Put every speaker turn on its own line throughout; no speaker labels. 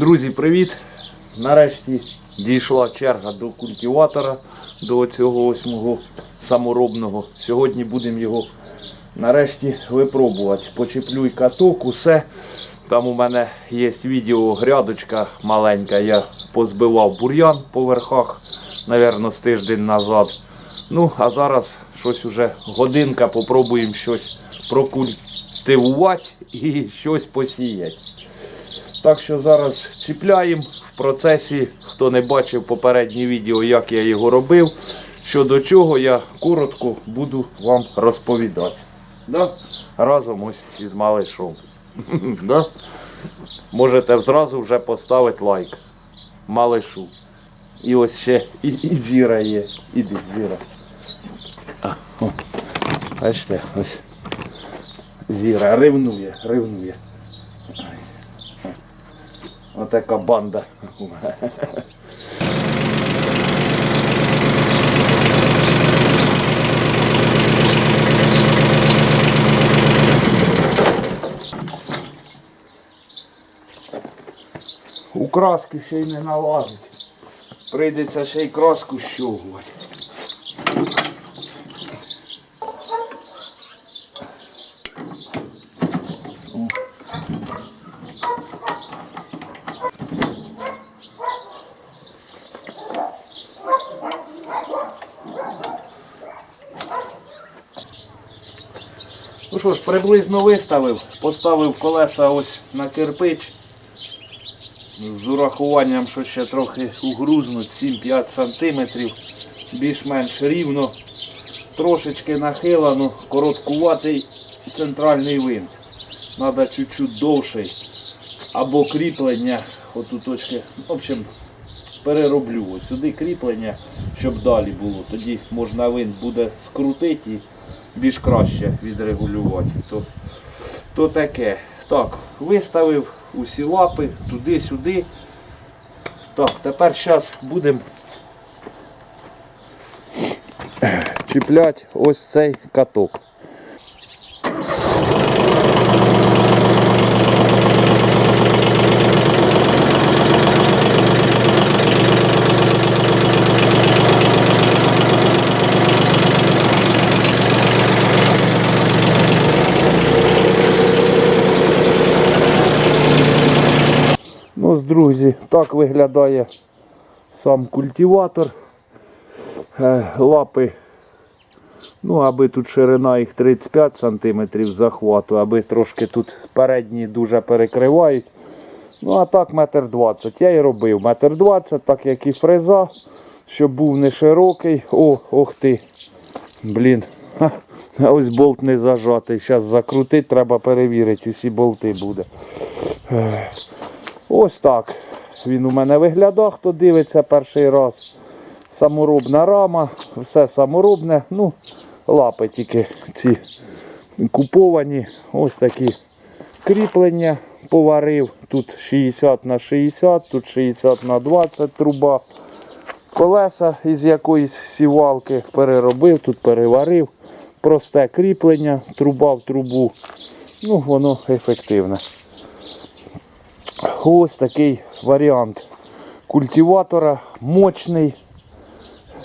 Друзі, привіт! Нарешті дійшла черга до культиватора, до цього ось саморобного. Сьогодні будемо його нарешті випробувати. Почеплю й каток, усе. Там у мене є відео грядочка маленька. Я позбивав бур'ян по верхах, напевно, з тиждень назад. Ну, а зараз щось уже годинка, попробуємо щось прокультивувати і щось посіяти. Так що зараз чіпляємо в процесі, хто не бачив попереднє відео, як я його робив, що до чого я коротко буду вам розповідати. Да? Разом ось із малишом. да? Можете зразу вже поставити лайк. Малишу. І ось ще і, і зіра є. Іди, зіра. А, о. Бачите, ось. Зіра ревнує, ревнує. Отака банда. У краски ще й не налазить. Прийдеться ще й краску щогувати. Ну що ж, приблизно виставив, поставив колеса ось на кирпич. З урахуванням, що ще трохи угрузнуть 7-5 см, більш-менш рівно, трошечки нахилено, короткуватий центральний винт. Треба чуть-чуть довший. Або кріплення, оту точки, в общем, перероблю ось сюди кріплення, щоб далі було. Тоді можна винт буде скрутити більш краще відрегулювати. То, то таке. Так, виставив усі лапи туди-сюди. Так, тепер зараз будемо чіпляти ось цей каток. Ну, ось, друзі, так виглядає сам культиватор. Е, Лапи, ну, аби тут ширина їх 35 см захвату, аби трошки тут передні дуже перекривають. Ну, а так метр 20. Я і робив метр 20, так як і фреза, щоб був не широкий. О, ох ти. Блін. Ха, ось болт не зажатий. Зараз закрутити, треба перевірити, усі болти буде. Ось так він у мене виглядав, хто дивиться перший раз. Саморобна рама, все саморобне. Ну, лапи тільки ці куповані. Ось такі кріплення поварив. Тут 60 на 60, тут 60 на 20 труба. Колеса із якоїсь сівалки переробив, тут переварив. Просте кріплення, труба в трубу. Ну, воно ефективне. Ось такий варіант культиватора, мощний.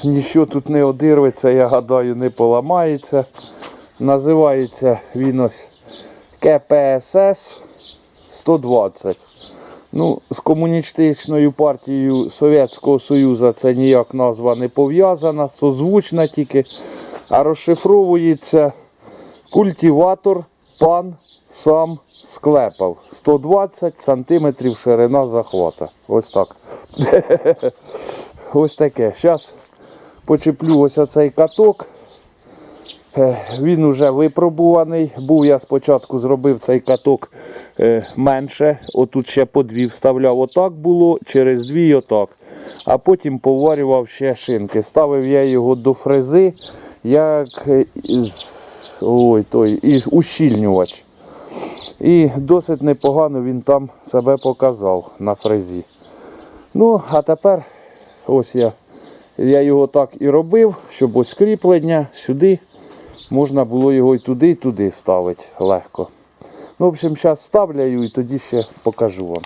Нічого тут не одирветься, я гадаю, не поламається. Називається він ось КПСС 120. Ну, З комуністичною партією Совєтського Союзу це ніяк назва не пов'язана, созвучна тільки, а розшифровується культиватор пан сам склепав. 120 см ширина захвата. Ось так. Ось таке. Зараз почеплю ось оцей каток. Е, Він уже випробуваний. Був я спочатку зробив цей каток е, менше. Отут ще по дві вставляв отак було, через дві отак. А потім поварював ще шинки. Ставив я його до фрези, як ой, той, із ущільнювач. І досить непогано він там себе показав на фрезі. Ну, а тепер ось я, я його так і робив, щоб ось кріплення сюди можна було його і туди, і туди ставити легко. Ну, в общем, зараз ставляю і тоді ще покажу вам.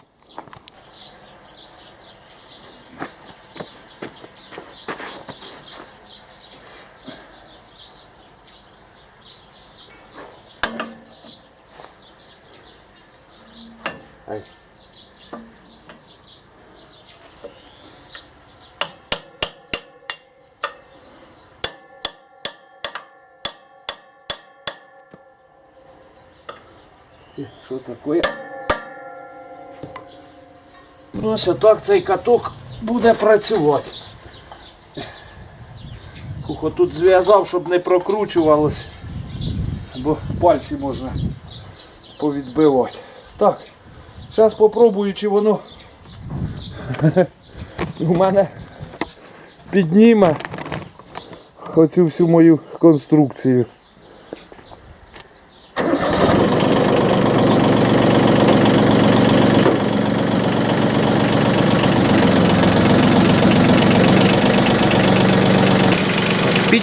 Що таке? Ну, ось отак цей каток буде працювати. Кухо тут зв'язав, щоб не прокручувалось, бо пальці можна повідбивати. Так, зараз попробую, чи воно у мене підніме оцю всю мою конструкцію.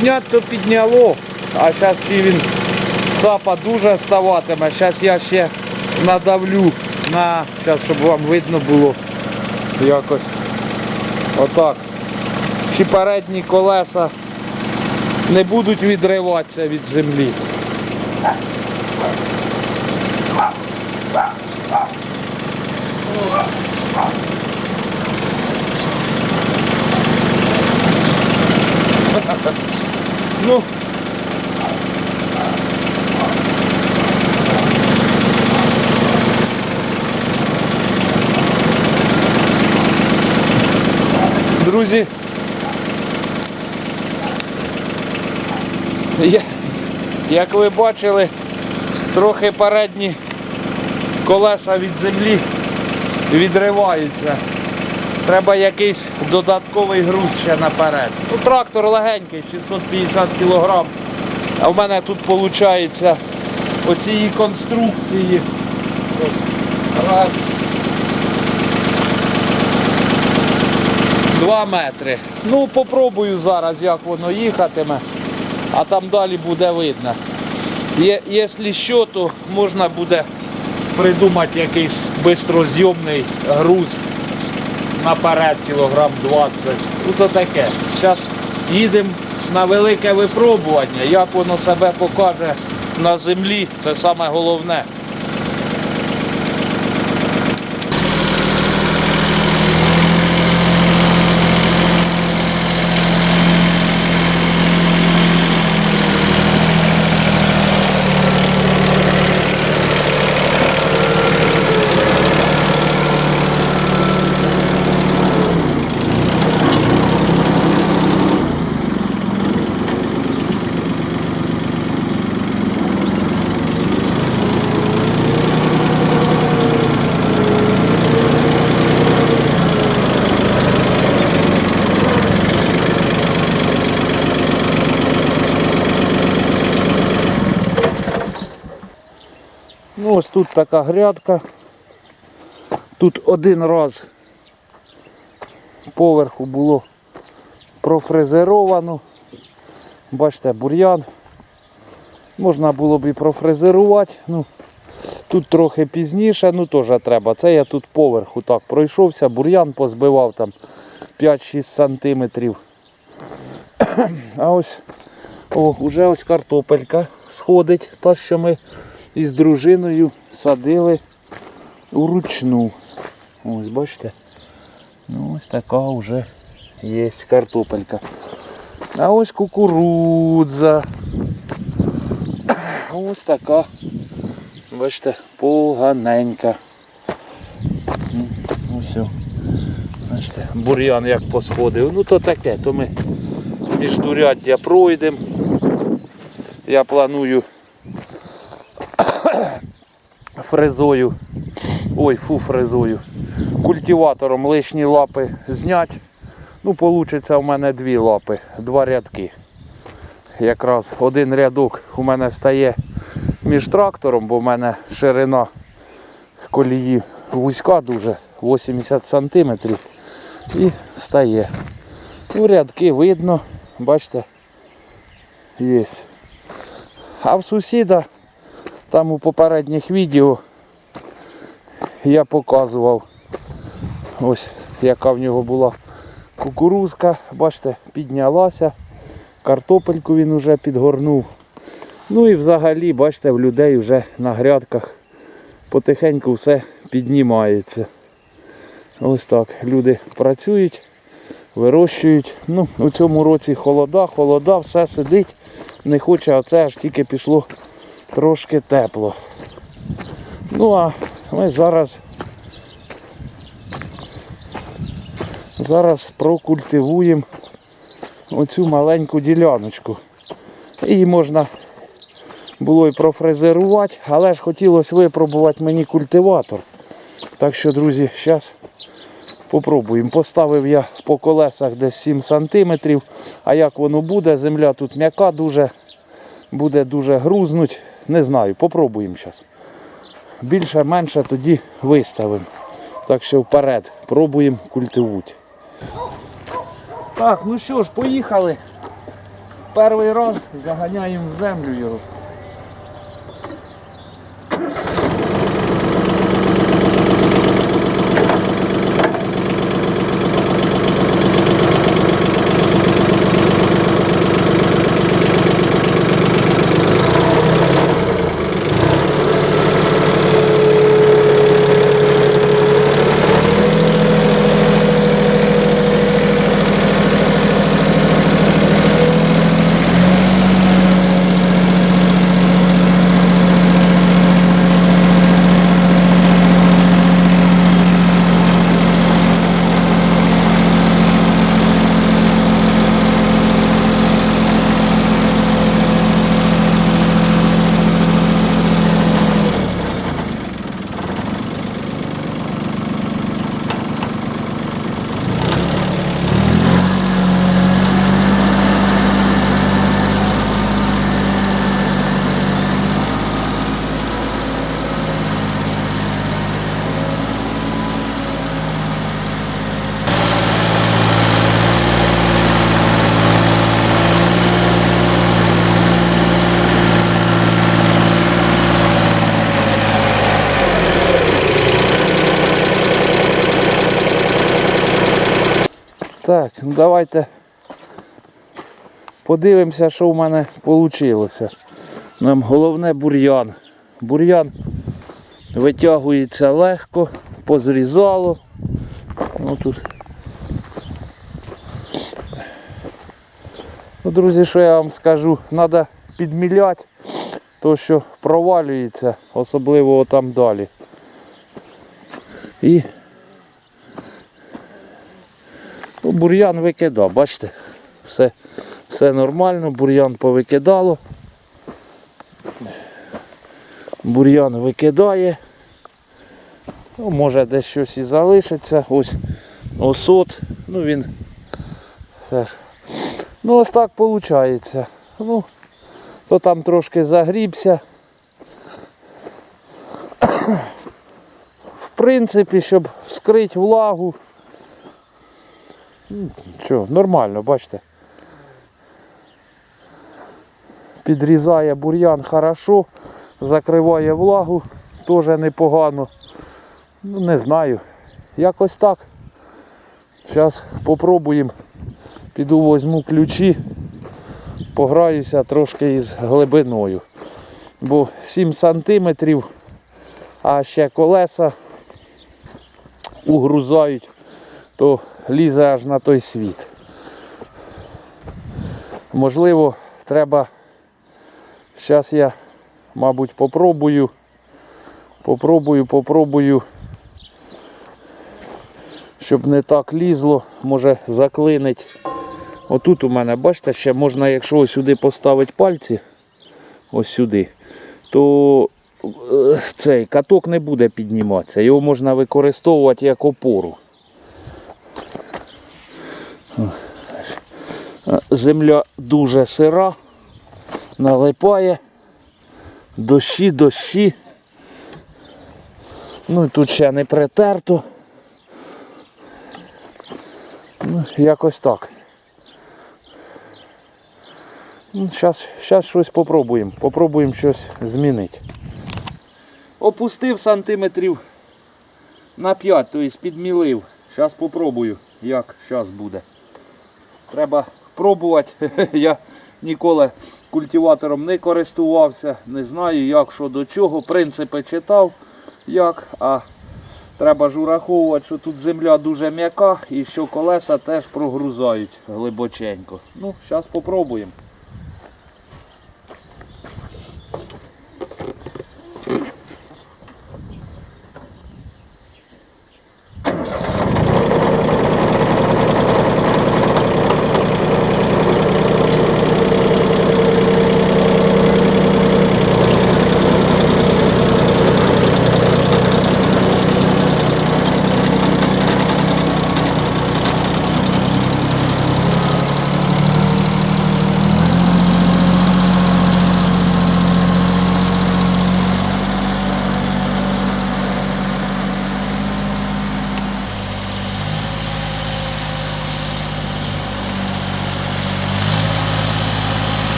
Піднять то підняло, а зараз він цапа дуже ставатиме. Зараз я ще надавлю на, зараз, щоб вам видно було якось отак. Чи передні колеса не будуть відриватися від землі. Ну. Друзі. Як ви бачили, трохи передні колеса від землі відриваються. Треба якийсь додатковий груз ще наперед. Ну, трактор легенький, 650 кг. А в мене тут виходить оцієї конструкції. Раз. Два метри. Ну, попробую зараз, як воно їхатиме, а там далі буде видно. Якщо що, то можна буде придумати якийсь бистрозйомний груз наперед кілограм 20. Ну таке. Зараз їдемо на велике випробування. Як воно себе покаже на землі, це саме головне. Ось тут така грядка. Тут один раз поверху було профрезеровано. Бачите, бур'ян. Можна було б і профрезерувати. Ну, тут трохи пізніше, ну теж треба. Це я тут поверху так пройшовся, бур'ян позбивав там 5-6 сантиметрів. А ось о, вже ось картопелька сходить, та що ми із дружиною садили уручну. Ось бачите. Ну, ось така вже є картопелька. А ось кукурудза. Ось така. Бачите, поганенька. Ну, Ось. Бачите, бур'ян як посходив. Ну то таке, то ми міждуряддя пройдемо. Я планую фрезою. Ой, фу, фрезою. Культиватором лишні лапи зняти. Ну, вийде в мене дві лапи, два рядки. Якраз один рядок у мене стає між трактором, бо в мене ширина колії вузька дуже, 80 см. І стає. Ну, рядки видно, бачите, є. А в сусіда там у попередніх відео я показував ось яка в нього була кукурузка, бачите, піднялася, картопельку він вже підгорнув. Ну і взагалі, бачите, в людей вже на грядках потихеньку все піднімається. Ось так. Люди працюють, вирощують. Ну, у цьому році холода, холода, все сидить, не хоче, а це аж тільки пішло трошки тепло. Ну а ми зараз зараз прокультивуємо оцю маленьку діляночку. Її можна було і профрезерувати, але ж хотілося випробувати мені культиватор. Так що, друзі, зараз попробуємо. Поставив я по колесах десь 7 см. А як воно буде, земля тут м'яка дуже, буде дуже грузнуть. Не знаю, попробуємо зараз. Більше-менше тоді виставимо. Так що вперед, пробуємо культивуть. Так, ну що ж, поїхали. Перший раз заганяємо в землю його. Так, ну давайте подивимося, що в мене вийшло. Нам головне бур'ян. Бур'ян витягується легко, позрізало. Ну, тут. Ну, друзі, що я вам скажу, треба підміляти, то що провалюється, особливо там далі. І Ну, бур'ян викидав, бачите, все, все нормально, бур'ян повикидало. Бур'ян викидає. Ну, може десь щось і залишиться. Ось осот. Ну він. Теж. Ну ось так виходить. Ну, то там трошки загрібся. В принципі, щоб вскрити влагу. Що, нормально, бачите. Підрізає бур'ян хорошо, закриває влагу, теж непогано. Ну, не знаю. Якось так. Зараз попробуємо. Піду візьму ключі, пограюся трошки із глибиною. Бо 7 сантиметрів, а ще колеса угрузають, то лізе аж на той світ. Можливо, треба. Зараз я, мабуть, попробую. Попробую, попробую. Щоб не так лізло, може заклинить. Отут у мене, бачите, ще можна, якщо сюди поставити пальці, ось сюди, то е, цей каток не буде підніматися. Його можна використовувати як опору. Земля дуже сира, налипає, дощі, дощі. Ну і тут ще не притерто. Ну, якось так. Ну, Зараз щас щось попробуємо. Попробуємо щось змінити. Опустив сантиметрів на 5, тобто підмілив. Зараз попробую, як зараз буде. Треба пробувати. Я ніколи культиватором не користувався, не знаю як, що до чого. Принципи читав, як, а Треба ж ураховувати, що тут земля дуже м'яка і що колеса теж прогрузають глибоченько. Ну, зараз спробуємо.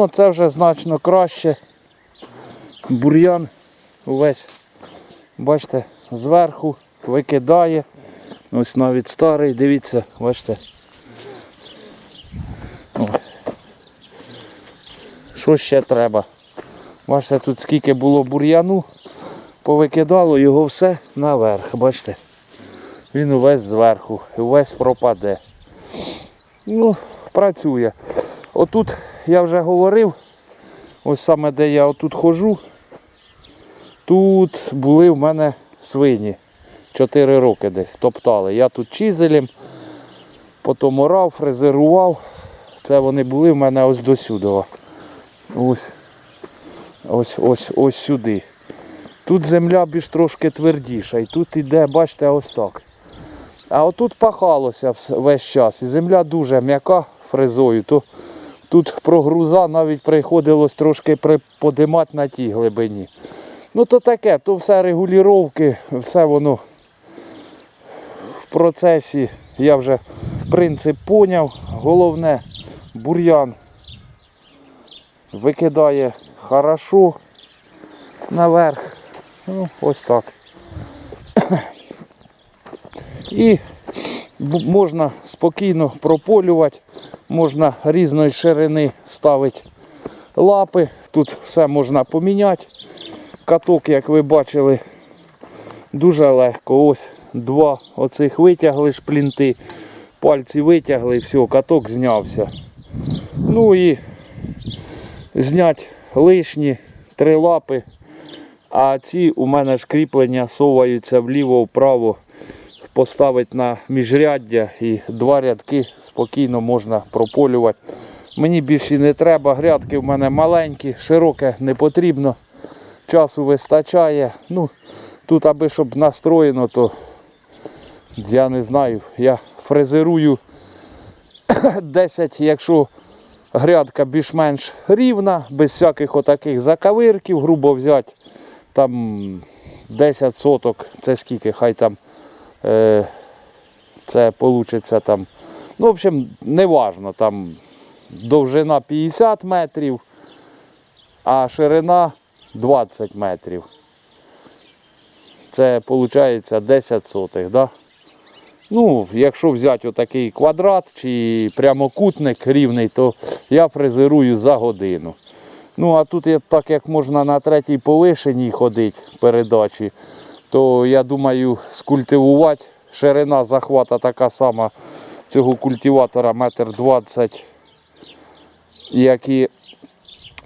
Ну, це вже значно краще. Бур'ян увесь, бачите, зверху викидає. Ось навіть старий, дивіться, бачите. Що ще треба? Бачите, тут скільки було бур'яну, повикидало його все наверх, бачите. Він увесь зверху, увесь пропаде. Ну, працює. Отут я вже говорив, ось саме де я отут ходжу, тут були в мене свині. 4 роки десь топтали. Я тут чизелем, потім орав, фрезерував. Це вони були в мене ось до сюди. Ось, ось, ось, ось сюди. Тут земля більш трошки твердіша. І тут іде, бачите, ось так. А отут пахалося весь час. І земля дуже м'яка фрезою. То тут прогруза навіть приходилось трошки приподимати на тій глибині. Ну то таке, то все регулювання, все воно в процесі. Я вже принцип поняв. Головне, бур'ян викидає хорошо наверх. Ну, ось так. І можна спокійно прополювати, можна різної ширини ставити лапи. Тут все можна поміняти. Каток, як ви бачили, дуже легко. Ось два оцих витягли шплінти, пальці витягли, все, каток знявся. Ну і зняти лишні три лапи. А ці у мене ж кріплення соваються вліво-вправо, поставити на міжряддя і два рядки спокійно можна прополювати. Мені більше не треба, грядки в мене маленькі, широке не потрібно. Часу вистачає. Ну, тут аби щоб настроєно, то я не знаю. Я фрезерую 10, якщо грядка більш-менш рівна, без всяких отаких закавирків, грубо взяти, там 10 соток, це скільки, хай там це вийде там. Ну, в общем, не важно, там довжина 50 метрів, а ширина 20 метрів. Це виходить 10 сотих. Да? Ну, якщо взяти отакий квадрат чи прямокутник рівний, то я фрезерую за годину. Ну, а тут так як можна на третій повишеній ходити передачі, то я думаю скультивувати. Ширина захвата така сама цього культиватора метр двадцять, як і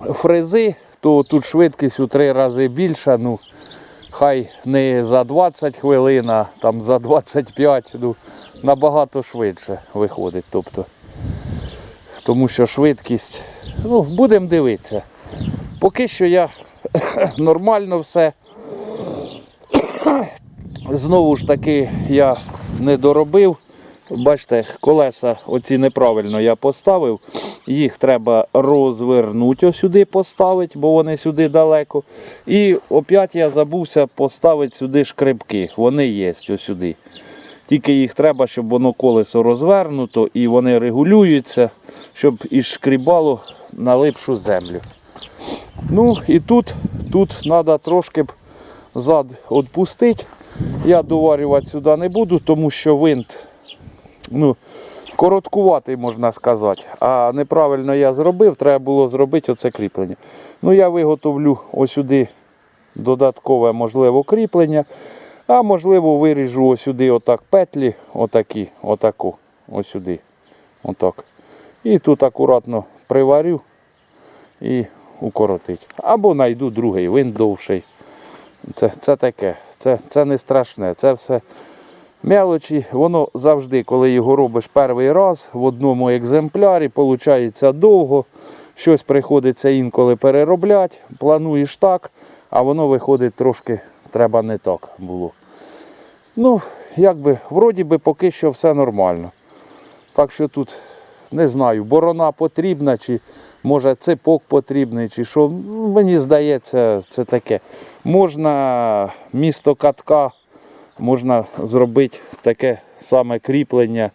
фрези, то тут швидкість у три рази більша. Ну, хай не за 20 хвилин, а там за 25, ну, набагато швидше виходить. Тобто, тому що швидкість, ну, будемо дивитися. Поки що я нормально все. Знову ж таки, я не доробив бачите, колеса оці неправильно я поставив. Їх треба розвернути сюди поставити, бо вони сюди далеко. І опять я забувся поставити сюди шкребки. Вони є сюди. Тільки їх треба, щоб воно колесо розвернуто і вони регулюються, щоб і шкрібало на липшу землю. Ну і тут, тут треба трошки б зад відпустити. Я доварювати сюди не буду, тому що винт ну, короткуватий, можна сказати. А неправильно я зробив, треба було зробити оце кріплення. Ну, я виготовлю ось сюди додаткове, можливо, кріплення. А можливо, виріжу ось сюди отак петлі, отакі, отаку, ось. Отак. І тут акуратно приварю і укоротить. Або знайду другий винт довший. Це, це таке, це, це не страшне. Це все мелочі. Воно завжди, коли його робиш перший раз в одному екземплярі, виходить довго. Щось приходиться інколи переробляти, плануєш так, а воно виходить трошки треба не так було. Ну, якби, вроді би поки що все нормально. Так що тут не знаю, борона потрібна, чи може ципок потрібний, чи що. Мені здається, це таке. Можна місто катка, можна зробити таке саме кріплення,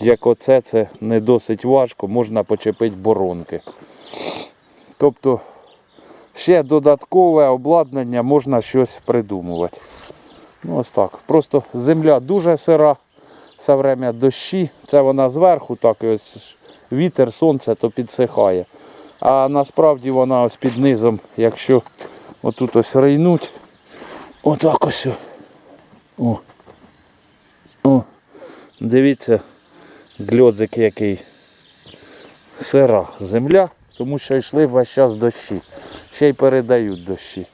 як оце, це не досить важко, можна почепити боронки. Тобто ще додаткове обладнання можна щось придумувати. Ну, ось так. Просто земля дуже сира, все время дощі. Це вона зверху, так ось вітер, сонце, то підсихає. А насправді вона ось під низом, якщо отут ось рейнуть, отак ось. О. О. Дивіться, гльодзик який. Сира земля, тому що йшли весь час дощі. Ще й передають дощі.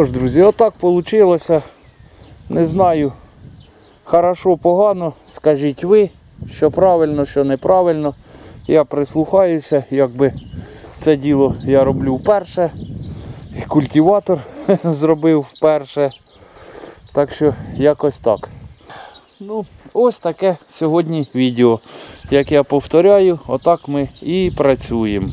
Тож, друзі, отак вийшло. Не знаю, хорошо, погано. Скажіть ви, що правильно, що неправильно. Я прислухаюся, якби це діло я роблю вперше. І культиватор зробив вперше. Так що якось так. Ну, ось таке сьогодні відео. Як я повторяю, отак ми і працюємо.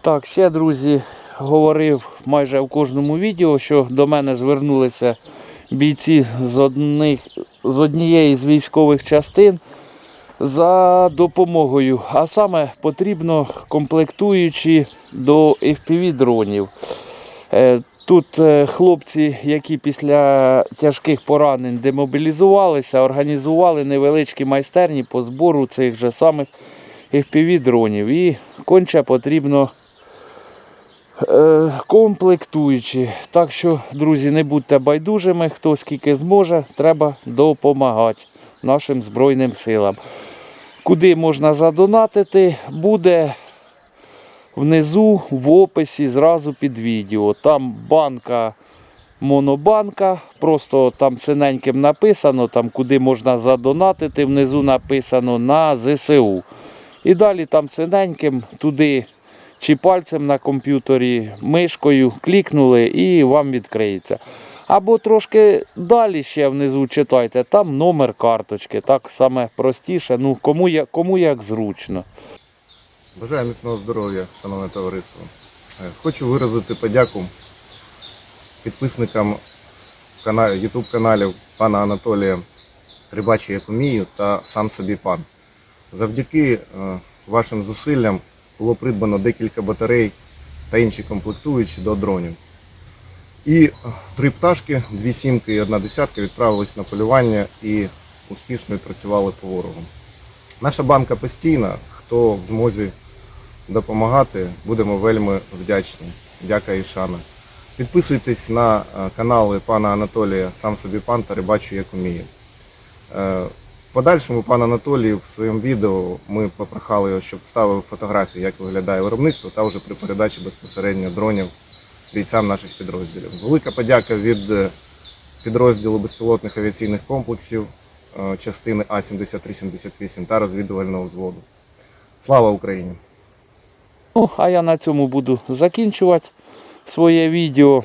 Так, ще, друзі, говорив майже в кожному відео, що до мене звернулися бійці з, одних, з однієї з військових частин за допомогою. А саме потрібно комплектуючі до FPV-дронів. Е, Тут е, хлопці, які після тяжких поранень демобілізувалися, організували невеличкі майстерні по збору цих же самих FPV-дронів. І конче потрібно комплектуючі. Так що, друзі, не будьте байдужими, хто скільки зможе, треба допомагати нашим Збройним силам. Куди можна задонатити, буде внизу в описі зразу під відео. Там банка, монобанка, просто там синеньким написано, там куди можна задонатити, внизу написано на ЗСУ. І далі там синеньким туди чи пальцем на комп'ютері, мишкою клікнули і вам відкриється. Або трошки далі ще внизу читайте, там номер карточки, так саме простіше, ну кому, я- кому як зручно.
Бажаю міцного здоров'я, шановне товариство. Е, Хочу виразити подяку підписникам YouTube каналів пана Анатолія Рибачі як умію та сам собі пан. Завдяки е, вашим зусиллям було придбано декілька батарей та інші комплектуючі до дронів. І е, три пташки, дві сімки і одна десятка відправились на полювання і успішно відпрацювали по ворогу. Наша банка постійна, хто в змозі допомагати, будемо вельми вдячні. дяка і шана. Підписуйтесь на е, канали пана Анатолія Сам собі пан та рибачу як умію. Подальшому пан Анатолій в своєму відео ми попрохали його, щоб ставив фотографії, як виглядає виробництво, та вже при передачі безпосередньо дронів бійцям наших підрозділів. Велика подяка від е, підрозділу безпілотних авіаційних комплексів е, частини А-7378 та розвідувального взводу. Слава Україні!
Ну, а я на цьому буду закінчувати своє відео.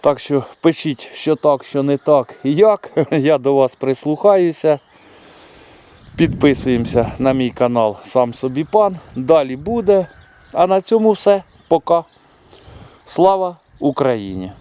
Так що пишіть, що так, що не так і як. Я до вас прислухаюся. Підписуємося на мій канал Сам собі пан. Далі буде. А на цьому все. Пока. Слава Україні!